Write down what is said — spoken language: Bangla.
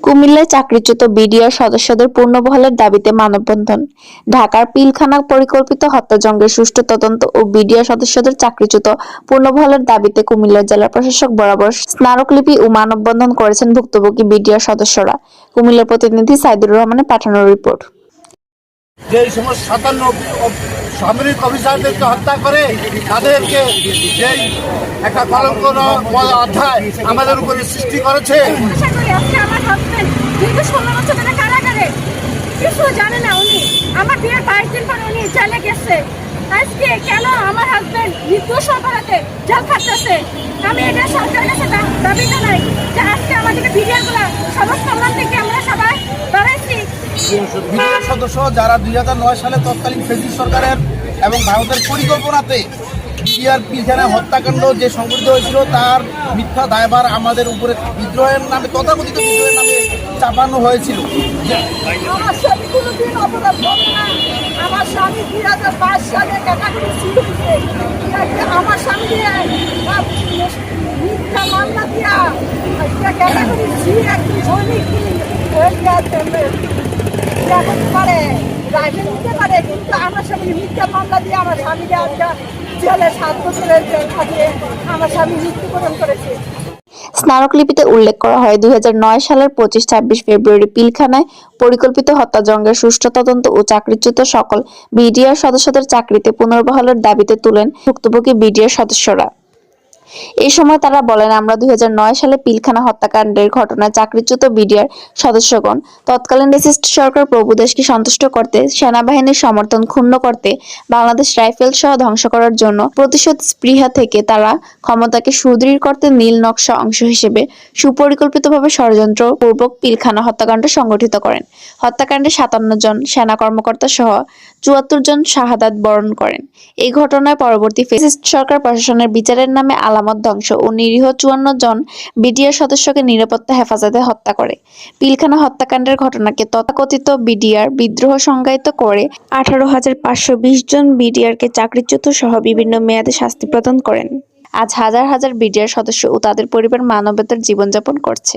কুমিল্লায় চাকরিচ্যুত বিডিআর সদস্যদের পূর্ণবহালের দাবিতে মানববন্ধন। ঢাকার পিলখানা পরিকল্পিত হত্যাযজ্ঞের সুষ্ঠু তদন্ত ও বিডিআর সদস্যদের চাকরিচ্যুত পূর্ণবহালের দাবিতে কুমিল্লা জেলা প্রশাসক বরাবর স্মারকলিপি ও মানববন্ধন করেছেন ভুক্তভোগী বিডিআর সদস্যরা। কুমিল্লার প্রতিনিধি সাইদুর রহমানের পাঠানো রিপোর্ট। যে সমস্ত সাতান্ন সামরিক অফিসারদেরকে হত্যা করে, তাদেরকে যেই একটা কলঙ্ক অধ্যায় আমাদের উপরে সৃষ্টি করেছে। জানে না উনি। আমার বিয়ের বাইশ দিন উনি গেছে। কেন আমার আমি এটা সরকারের কাছে দাবি জানাই যে আজকে আমাদেরকে বিরিয়াগুলা সমস্ত আমার থেকে আমরা বিডিআর সদস্য যারা দুই হাজার নয় সালে তৎকালীন ফেসিস সরকারের এবং ভারতের পরিকল্পনাতে বিডিআর পিলখানা হত্যাকাণ্ড যে সংঘটিত হয়েছিল, তার মিথ্যা দায়ভার আমাদের উপরে বিদ্রোহের নামে, তথাকথিত বিদ্রোহের নামে চাপানো হয়েছিল। আমার স্বামী আমার স্বামী মিথ্যা মামলা দিয়া ক্যাটাগরি স্মারকলিপিতে উল্লেখ করা হয়, দুই হাজার নয় সালের পঁচিশ ছাব্বিশ ফেব্রুয়ারি পিলখানায় পরিকল্পিত হত্যাযজ্ঞের সুষ্ঠু তদন্ত ও চাকরিচ্যুত সকল বিডিআর সদস্যদের চাকরিতে পুনর্বহালের দাবিতে তুলেন ভুক্তভোগী বিডিআর সদস্যরা। এই সময় তারা বলেন, আমরা দুই হাজার নয় সালে পিলখানা হত্যাকাণ্ডের ঘটনায় চাকরিচ্যুত বিডিআর সদস্যগণ, তৎকালীন রেসিস্ট সরকার প্রভুদেশকে সন্তুষ্ট করতে, সেনাবাহিনীর সমর্থন ক্ষুণ্ণ করতে, বাংলাদেশ রাইফেল সহ ধ্বংস করার জন্য প্রতিশোধ স্পৃহা থেকে তারা ক্ষমতাকে সুদৃঢ় করতে নীল নকশা অংশ হিসেবে সুপরিকল্পিতভাবে ষড়যন্ত্র পূর্বক পিলখানা হত্যাকাণ্ড সংগঠিত করেন। হত্যাকাণ্ডে সাতান্ন জন সেনা কর্মকর্তা সহ চুয়াত্তর জন শাহাদাত বরণ করেন। এই ঘটনায় পরবর্তী ফেসিস্ট সরকার প্রশাসনের বিচারের নামে আলামত ধ্বংস ও নিরীহ চুয়ান্ন জন বিডিআর সদস্যকে নিরাপত্তা হেফাজতে হত্যা করে। পিলখানা হত্যাকাণ্ডের ঘটনাকে তথাকথিত বিডিআর বিদ্রোহ সংজ্ঞায়িত করে আঠারো হাজার পাঁচশো বিশ জন বিডিআরকে চাকরিচ্যুত সহ বিভিন্ন মেয়াদে শাস্তি প্রদান করেন। আজ হাজার হাজার বিডিআর সদস্য ও তাদের পরিবার মানবতার জীবনযাপন করছে।